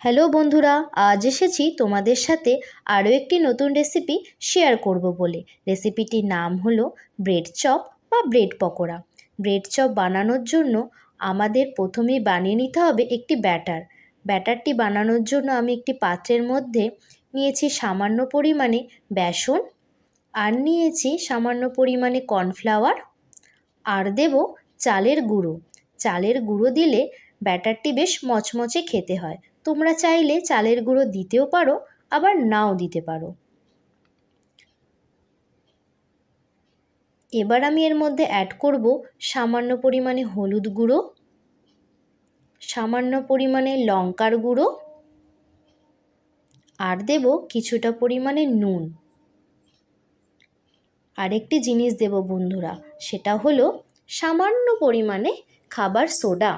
Hello বন্ধুরা, আজ এসেছি তোমাদের সাথে আরও একটি নতুন রেসিপি শেয়ার করব বলে। রেসিপিটির নাম হলো ব্রেড চপ বা ব্রেড পকোড়া। ব্রেড চপ বানানোর জন্য আমাদের প্রথমেই বানিয়ে নিতে হবে একটি ব্যাটার ব্যাটারটি বানানোর জন্য আমি একটি পাত্রের মধ্যে নিয়েছি সামান্য পরিমাণে বেসন আর নিয়েছি সামান্য পরিমাণে কর্নফ্লাওয়ার আর দেব চালের গুঁড়ো। চালের গুঁড়ো দিলে ব্যাটারটি বেশ মচমচে খেতে হয়। তোমরা চাইলে চালের গুঁড়ো দিতেও পারো, আবার নাও দিতে পারো। এবার আমি এর মধ্যে অ্যাড করব সামান্য পরিমাণে হলুদ গুঁড়ো, সামান্য পরিমাণে লঙ্কার গুঁড়ো, আর দেব কিছুটা পরিমাণে নুন। আরেকটি জিনিস দেব বন্ধুরা, সেটা হলো সামান্য পরিমাণে খাবার সোডা।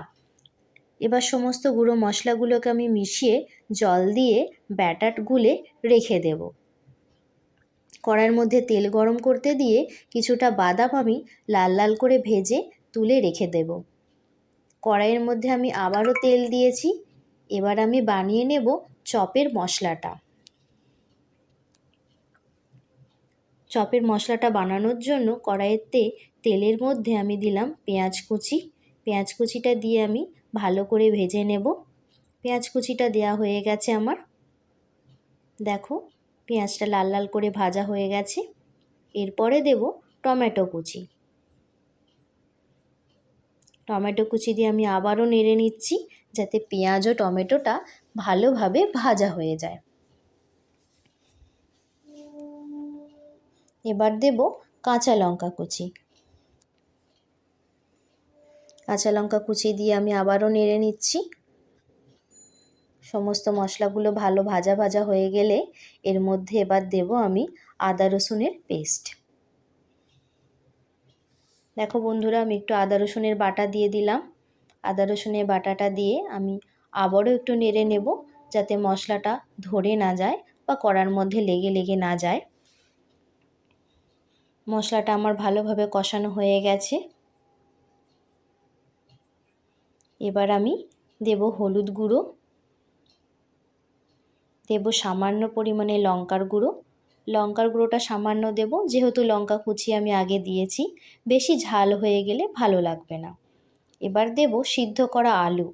এবার সমস্ত গুঁড়ো মশলাগুলোকে আমি মিশিয়ে জল দিয়ে ব্যাটার গুলে রেখে দেব। কড়াইয়ের মধ্যে তেল গরম করতে দিয়ে কিছুটা বাদাম আমি লাল লাল করে ভেজে তুলে রেখে দেব। কড়াইয়ের মধ্যে আমি আবারও তেল দিয়েছি। এবার আমি বানিয়ে নেব চপের মশলাটা। চপের মশলাটা বানানোর জন্য কড়াইতে তেলের মধ্যে আমি দিলাম পেঁয়াজ কুচি। পেঁয়াজ কুচিটা দিয়ে আমি ভালো করে ভেজে নেব। পেঁয়াজ কুচিটা দেওয়া হয়ে গেছে আমার। দেখো, পেঁয়াজটা লাল লাল করে ভাজা হয়ে গেছে। এরপরে দেব টমেটো কুচি। টমেটো কুচি দিয়ে আমি আবারও নেড়ে নিচ্ছি যাতে পেঁয়াজ ও টমেটোটা ভালোভাবে ভাজা হয়ে যায়। এবার দেব কাঁচা লঙ্কা কুচি। কাঁচা লঙ্কা কুচি দিয়ে আমি আবারও নেড়ে নিচ্ছি। সমস্ত মশলাগুলো ভালো ভাজা ভাজা হয়ে গেলে এর মধ্যে এবার দেব আমি আদা রসুনের পেস্ট। দেখো বন্ধুরা, আমি একটু আদা রসুনের বাটা দিয়ে দিলাম। আদা রসুনের বাটাটা দিয়ে আমি আবারও একটু নেড়ে নেব যাতে মশলাটা ধরে না যায় বা কড়ার মধ্যে লেগে লেগে না যায়। মশলাটা আমার ভালোভাবে কষানো হয়ে গেছে। এবার আমি দেব হলুদ গুঁড়ো, দেব সামান্য পরিমাণে লঙ্কার গুঁড়ো। লঙ্কার গুঁড়োটা সামান্য দেব, যেহেতু লঙ্কা কুচি আমি আগে দিয়েছি, বেশি ঝাল হয়ে গেলে ভালো লাগবে না। এবার দেব সিদ্ধ করা আলু।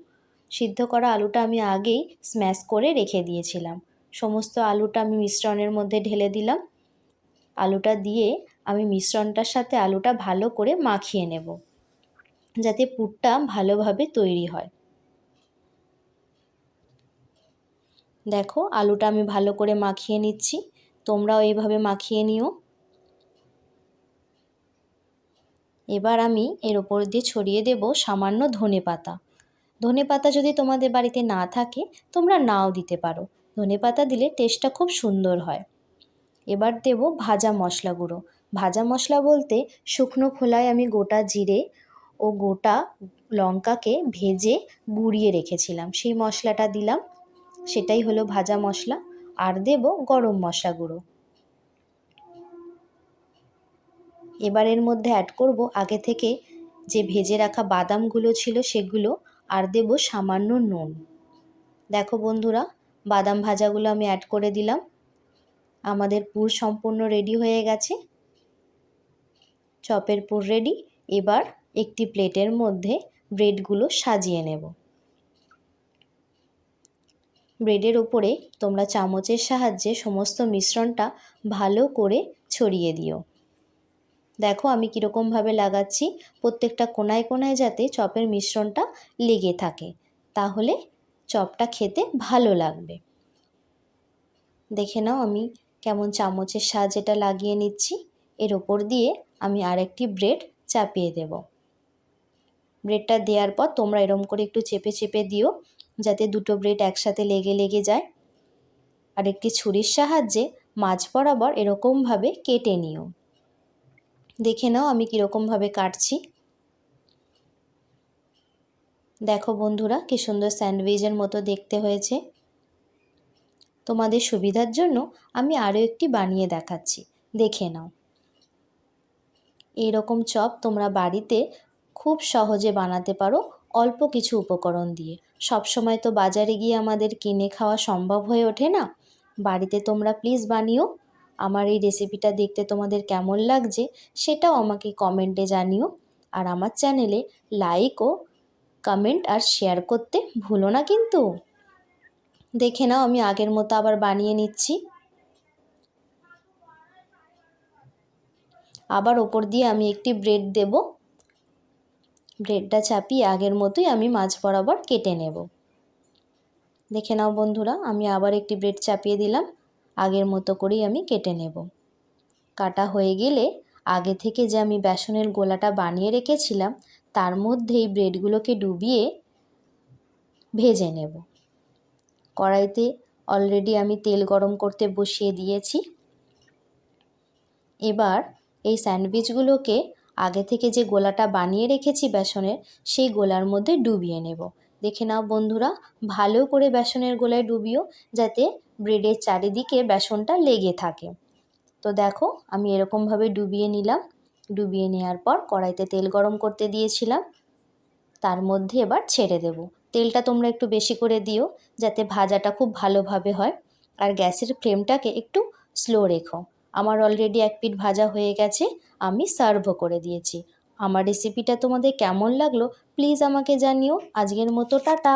সিদ্ধ করা আলুটা আমি আগেই স্ম্যাশ করে রেখে দিয়েছিলাম। সমস্ত আলুটা আমি মিশ্রণের মধ্যে ঢেলে দিলাম। আলুটা দিয়ে আমি মিশ্রণটার সাথে আলুটা ভালো করে মাখিয়ে নেব। যাতে পুরটা ভালোভাবে তৈরি হয়। দেখো, আলুটা আমি ভালো করে মাখিয়ে নিচ্ছি। তোমরাও এইভাবে মাখিয়ে নিও। এবার আমি এর ওপর দিয়ে ছড়িয়ে দেব সামান্য ধনে পাতা। ধনে পাতা যদি তোমাদের বাড়িতে না থাকে, তোমরা নাও দিতে পারো। ধনে পাতা দিলে টেস্টটা খুব সুন্দর হয়। এবার দেব ভাজা মশলা গুঁড়ো ভাজা মশলা বলতে শুকনো খোলায় আমি গোটা জিরে ও গোটা লঙ্কাকে ভেজে গুঁড়িয়ে রেখেছিলাম। সেই মশলাটা দিলাম, সেটাই হলো ভাজা মশলা। আর দেব গরম মশলা গুঁড়ো। এবার এর মধ্যে অ্যাড করব আগে থেকে যে ভেজে রাখা বাদামগুলো ছিল সেগুলো, আর দেব সামান্য নুন। দেখো বন্ধুরা, বাদাম ভাজাগুলো আমি অ্যাড করে দিলাম। আমাদের পুর সম্পূর্ণ রেডি হয়ে গেছে। চপের পুর রেডি এবার একটি প্লেটের মধ্যে ব্রেডগুলো সাজিয়ে নেব। ব্রেডের ওপরে তোমরা চামচের সাহায্যে সমস্ত মিশ্রণটা ভালো করে ছড়িয়ে দিও। দেখো আমি কীরকমভাবে লাগাচ্ছি, প্রত্যেকটা কোনায় কোনায় যাতে চপের মিশ্রণটা লেগে থাকে, তাহলে চপটা খেতে ভালো লাগবে। দেখে নাও আমি কেমন চামচের সাহায্যে এটা লাগিয়ে নিচ্ছি। এর ওপর দিয়ে আমি আরেকটি ব্রেড চাপিয়ে দেব। ব্রেডটা দেওয়ার পর তোমরা এরম করে একটু চেপে চেপে দিও, যাতে দুটো ব্রেড একসাথে লেগে লেগে যায়। আর একটি ছুরির সাহায্যে মাছ বরাবর এরকমভাবে কেটে নিও। দেখে নাও আমি কীরকমভাবে কাটছি। দেখো বন্ধুরা, কি সুন্দর স্যান্ডউইচের মতো দেখতে হয়েছে। তোমাদের সুবিধার জন্য আমি আরও একটি বানিয়ে দেখাচ্ছি। দেখে নাও। এরকম চপ তোমরা বাড়িতে খুব সহজে বানাতে পারো অল্প কিছু উপকরণ দিয়ে। সব সময় তো বাজারে গিয়ে আমাদের কিনে খাওয়া সম্ভব হয়ে ওঠে না। বাড়িতে তোমরা প্লিজ বানিও। আমার এই রেসিপিটা দেখতে তোমাদের কেমন লাগছে সেটাও আমাকে কমেন্টে জানিও। আর আমার চ্যানেলে লাইক ও কমেন্ট আর শেয়ার করতে ভুলো না কিন্তু। দেখে নাও, আমি আগের মতো আবার বানিয়ে নিচ্ছি। আবার ওপর দিয়ে আমি একটি ব্রেড দেব। ব্রেডটা চাপিয়ে আগের মতোই আমি মাছ বরাবর কেটে নেব। দেখে নাও বন্ধুরা, আমি আবার একটি ব্রেড চাপিয়ে দিলাম। আগের মতো করেই আমি কেটে নেব। কাটা হয়ে গেলে আগে থেকে যে আমি বেসনের গোলাটা বানিয়ে রেখেছিলাম, তার মধ্যেই ব্রেডগুলোকে ডুবিয়ে ভেজে নেব। কড়াইতে অলরেডি আমি তেল গরম করতে বসিয়ে দিয়েছি। এবার এই স্যান্ডউইচগুলোকে আগে থেকে যে গোলাটা বানিয়ে রেখেছি বেসনের, সেই গোলার মধ্যে ডুবিয়ে নেব। দেখে নাও বন্ধুরা, ভালো করে বেসনের গোলায় ডুবিও, যাতে ব্রেডের চারিদিকে বেসনটা লেগে থাকে। তো দেখো, আমি এরকমভাবে ডুবিয়ে নিলাম। ডুবিয়ে নেওয়ার পর কড়াইতে তেল গরম করতে দিয়েছিলাম। তার মধ্যে এবার ছেড়ে দেব। তেলটা তোমরা একটু বেশি করে দিও, যাতে ভাজাটা খুব ভালোভাবে হয়। আর গ্যাসের ফ্লেমটাকে একটু স্লো রেখো। আমার অলরেডি এক পিঠ ভাজা হয়ে গেছে, আমি সার্ভও করে দিয়েছি। আমার রেসিপিটা তোমাদের কেমন লাগল প্লিজ আমাকে জানিও। আজকের মতো, টাটা।